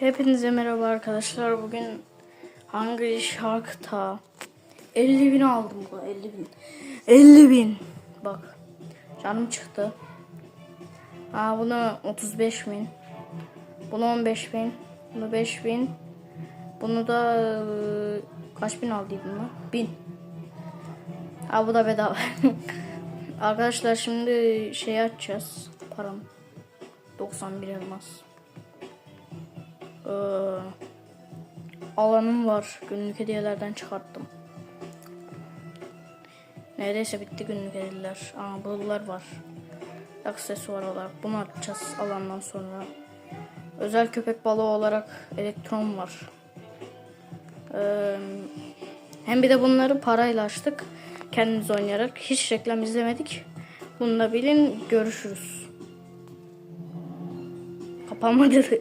Hepinize merhaba arkadaşlar. Bugün Hungry Shark'ta 50 bin aldım bu 50 bin. 50 bin. Bak canım çıktı. Aa bunu 35 bin. Bunu 15 bin. Bunu 5 bin. Bunu da eee, kaç bin aldıydım lan? Bin. Aa bu da bedava. Arkadaşlar şimdi şey açacağız. Param. 91 elmas. Ee, alanım var. Günlük hediyelerden çıkarttım. Neredeyse bitti günlük hediyeler. Aa bunlar var. Aksesuar olarak bunu atacağız alandan sonra. Özel köpek balığı olarak elektron var. Ee, hem bir de bunları parayla açtık. Kendimiz oynayarak. Hiç reklam izlemedik. Bunu da bilin. Görüşürüz. Kapanmadı.